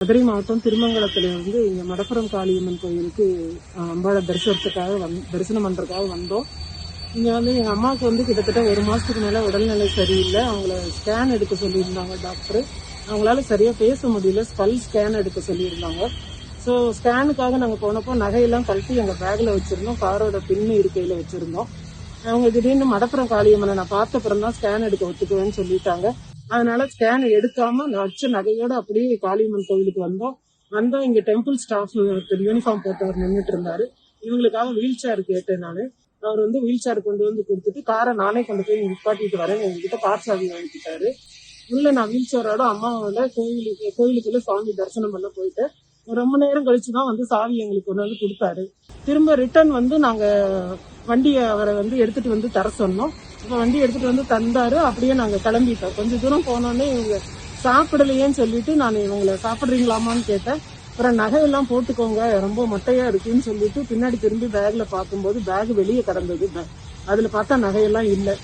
மதுரை மாவட்டம் திருமங்கலத்துல வந்து இங்க மடப்புறம் காளியம்மன் கோயிலுக்கு அஹ், அம்பாளை தரிசனத்துக்காக வந் தரிசனம் பண்றதுக்காக வந்தோம். இங்க வந்து எங்க அம்மாவுக்கு வந்து கிட்டத்தட்ட ஒரு மாசத்துக்கு மேல உடல்நிலை சரியில்லை. அவங்கள ஸ்கேன் எடுக்க சொல்லியிருந்தாங்க டாக்டர் அவங்களால சரியா பேச முடியல. ஸ்கல் ஸ்கேன் எடுக்க சொல்லியிருந்தாங்க. ஸோ ஸ்கேனுக்காக நாங்கள் போனப்போ நகையெல்லாம் கழட்டி எங்கள் பேக்கில் வச்சுருந்தோம். காரோட பின்னு இருக்கையில் வச்சுருந்தோம். அவங்க திடீர்னு மடப்புறம் காளியம்மனை நான் பார்த்த அப்புறம் தான் ஸ்கேன் எடுக்க ஒத்துக்குவேன்னு சொல்லிட்டாங்க. அதனால ஸ்கேன் எடுக்காம நச்சு நகையோட அப்படியே காளியம்மன் கோவிலுக்கு வந்தோம். வந்தோம். இங்க டெம்பிள் ஸ்டாஃப் ஒருத்தர் யூனிஃபார்ம் போட்டவர் நின்றுட்டு இருந்தாரு. இவங்களுக்காக வீல் சேர் கேட்டேன் நானு. அவர் வந்து வீல் சேர் கொண்டு வந்து கொடுத்துட்டு காரை நானே கொண்டு போய் நிப்பாட்டிட்டு வரேன் எங்ககிட்ட கார் சாவி வாங்கிக்கிட்டாரு உள்ள நான் வீல் சேரோட அம்மாவோட கோயிலுக்கு கோயிலுக்குள்ள சாமி தரிசனம் பண்ண போயிட்டேன் ரொம்ப நேரம் கழிச்சு தான் வந்து சாவி எங்களுக்கு கொண்டு வந்து கொடுத்தாரு. திரும்ப ரிட்டர்ன் வந்து நாங்க வண்டியை அவரை வந்து எடுத்துட்டு வந்து தர சொன்னோம். இப்போ வண்டி எடுத்துட்டு வந்து தந்தாரு. அப்படியே நாங்க கிளம்பிட்டோம். கொஞ்ச தூரம் போனோடனே இவங்க சாப்பிடலையேன்னு சொல்லிட்டு நான் இவங்களை சாப்பிடுறீங்களாமான்னு கேட்டேன். அப்புறம் நகையெல்லாம் போட்டுக்கோங்க. ரொம்ப மொட்டையா இருக்குன்னு சொல்லிட்டு பின்னாடி திரும்பி பேக்ல பார்க்கும்போது பேக் வெளியே கிடந்தது. அதுல பார்த்தா நகையெல்லாம் இல்லை.